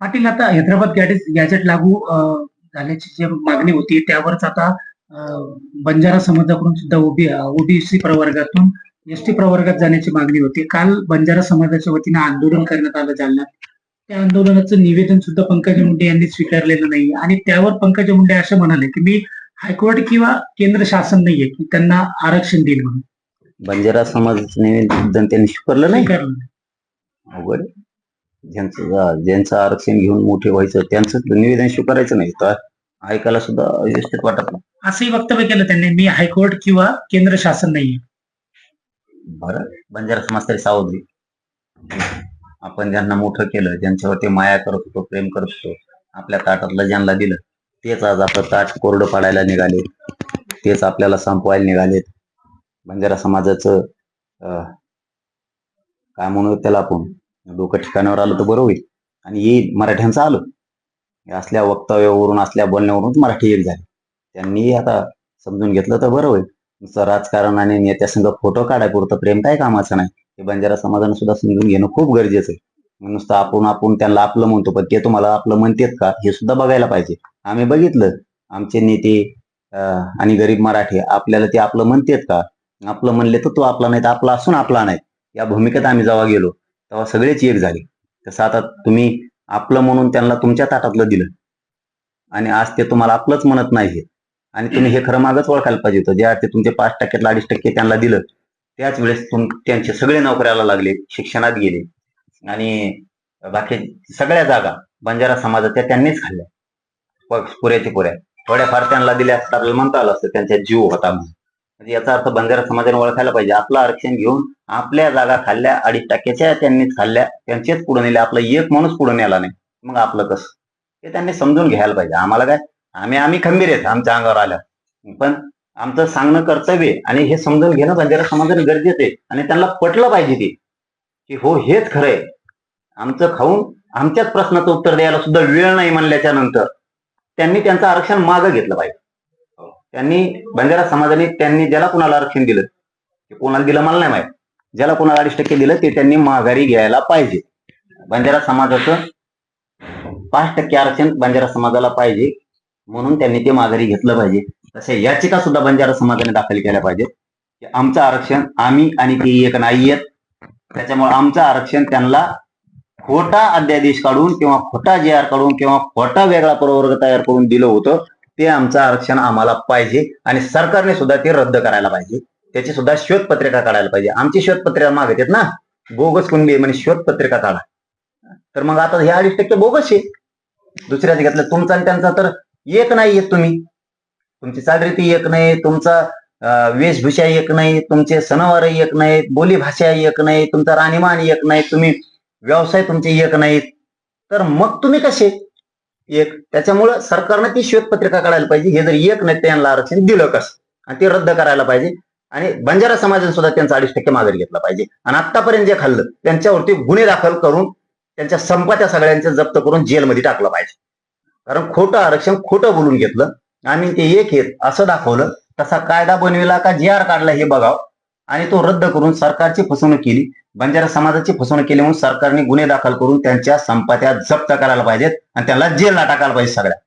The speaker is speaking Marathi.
पाटील आता हैदराबाद गॅजेट गॅजेट लागू झाल्याची जी मागणी होती त्यावरच आता बंजारा समाजाकडून सुद्धा ओबी ओबीसी प्रवर्गातून एस टी प्रवर्गात जाण्याची मागणी होती. काल बंजारा समाजाच्या वतीने आंदोलन करण्यात आलं जालन्यात त्या आंदोलनाचं निवेदन सुद्धा पंकजा मुंडे यांनी स्वीकारलेलं नाही. आणि त्यावर पंकजा मुंडे असं म्हणाले की मी हायकोर्ट किंवा केंद्र शासन नाहीये की त्यांना आरक्षण देईल म्हणून. बंजारा समाजाचं निवेदन त्यांनी स्वीकारलं नाही. अवघड. ज्यांचं ज्यांचं आरक्षण घेऊन मोठे व्हायचं त्यांचं निवेदन स्वीकारायचं नाही. तर ऐकायला सुद्धा व्यवस्थित वाटत नाही. असंही वक्तव्य केलं त्यांनी. मी हायकोर्ट किंवा केंद्र शासन नाहीये. बरं. बंजारा समाज तरी सावधली आपण ज्यांना मोठं केलं ज्यांच्यावरती माया करत होतो प्रेम करत होतो आपल्या ताटातलं ज्यांना दिलं तेच आज आपलं ताट कोरडं पाडायला निघाले तेच आपल्याला संपवायला निघालेत. बंजारा समाजाचं काय म्हणू त्याला आपण? डोकं ठिकाणावर आलं तर बरं होईल. आणि येईल मराठ्यांचं आलं. असल्या वक्तव्यावरून असल्या बोलण्यावरूनच मराठी एक झाली. त्यांनी आता समजून घेतलं तर बरं होईल. नुसतं राजकारण आणि नेत्यासंग फोटो काढायपुरतं प्रेम काय कामाचं नाही. हे बंजारा समाधान सुद्धा समजून घेणं खूप गरजेचं आहे. नुसतं आपण आपण त्यांना आपलं म्हणतो पण ते तुम्हाला आपलं म्हणतेत का? हे सुद्धा बघायला पाहिजे. आम्ही बघितलं. आमचे नेते आणि गरीब मराठी आपल्याला ते आपलं म्हणतेत का? आपलं म्हणले तर तो आपला नाही तर आपला असून आपला नाही. या भूमिकेत आम्ही जेव्हा गेलो तेव्हा सगळेच एक झाले. तसं आता तुम्ही आपलं म्हणून त्यांना तुमच्या ताटातलं दिलं. आणि आज ते तुम्हाला आपलंच म्हणत नाही आणि तुम्ही हे खरं मागच ओळखायला पाहिजे होतं. ज्या ते तुमचे पाच टक्क्यातलं अडीच टक्के त्यांना दिलं. त्याच वेळेस तुम त्यांचे सगळे नोकऱ्याला लागले शिक्षणात गेले. आणि बाकी सगळ्या जागा बंजारा समाजाच्या त्यांनीच खाल्ल्या. प- पुऱ्याच्या पुऱ्या. थोड्याफार त्यांना दिल्या असतात म्हणता आलं असतं त्यांच्या जीव होता म्हणून. म्हणजे याचा अर्थ बंजारा समाजाने ओळखायला पाहिजे. आपलं आरक्षण घेऊन आपल्या जागा खाल्ल्या अडीच टक्क्याच्या त्यांनीच खाल्ल्या त्यांचेच पुढे नेले. आपलं एक माणूस पुढे नेला नाही. मग आपलं कसं? हे त्यांनी समजून घ्यायला पाहिजे. आम्हाला काय? आम्ही आम्ही खंबीर आहेत आमच्या अंगावर आल्या पण आमचं सांगणं कर्तव्य आणि हे समजून घेणं बंजारा समाजाने गरजेचं आहे आणि त्यांना पटलं पाहिजे ते. की हो हेच खरं आहे. आमचं खाऊन आमच्याच प्रश्नाचं उत्तर द्यायला सुद्धा वेळ नाही म्हणल्याच्या नंतर त्यांनी त्यांचं आरक्षण मागं घेतलं पाहिजे. त्यांनी बंजारा समाजाने त्यांनी ज्याला कोणाला आरक्षण दिलं ते कोणाला दिलं मला नाही माहीत. ज्याला कोणाला अडीच टक्के दिलं ते त्यांनी माघारी घ्यायला पाहिजे. बंजारा समाजाचं पाच टक्के आरक्षण बंजारा समाजाला पाहिजे म्हणून त्यांनी ते माघारी घेतलं पाहिजे. तसे याचिका सुद्धा बंजारा समाजाने दाखल केल्या पाहिजेत. की आमचं आरक्षण आम्ही आणि ते एक नाही आहेत. त्याच्यामुळे आमचं आरक्षण त्यांना खोटा अध्यादेश काढून किंवा खोटा जे आर काढून किंवा खोटा वेगळा प्रवर्ग तयार करून दिलं होतं ते आमचं आरक्षण आम्हाला पाहिजे आणि सरकारने सुद्धा ते रद्द करायला पाहिजे. त्याची सुद्धा श्वेतपत्रिका काढायला पाहिजे. आमची श्वेतपत्रिका मागत आहेत ना. बोगस कुणबी म्हणजे श्वेतपत्रिका काढा. तर मग आता हे अडीच टक्के बोगस आहे. दुसऱ्याच घेतलं तुमचा आणि त्यांचा तर एक नाही येत तुम्ही. तुमची चालरीती एक नाही तुमचा वेशभूषा एक नाही तुमचे सणवार एक नाहीत बोलीभाषा एक नाही तुमचा राहणीमान एक नाही तुम्ही व्यवसाय तुमचे एक नाहीत. तर मग तुम्ही कसे? एक. त्याच्यामुळं सरकारनं ती श्वेतपत्रिका काढायला पाहिजे. हे जर एक नाही त्यांना आरक्षण दिलं कसं? आणि ते रद्द करायला पाहिजे. आणि बंजारा समाजाने सुद्धा त्यांचा अडीच टक्के माघारी घेतला पाहिजे. आणि आतापर्यंत जे खाल्लं त्यांच्यावरती गुन्हे दाखल करून त्यांच्या संपत्या सगळ्यांच्या जप्त करून जेलमध्ये टाकलं पाहिजे. कारण खोटं आरक्षण खोटं बोलून घेतलं. आणि ते एक येत असं दाखवलं. तसा कायदा बनविला का जे आर काढला हे बघावं. आणि तो रद्द करून सरकारची फसवणूक केली. बंजारा समाजाची फसवणूक केली म्हणून सरकारने गुन्हे दाखल करून त्यांच्या संपत्त्या जप्त करायला पाहिजेत आणि त्यांना जेलला टाकायला पाहिजे सगळ्या.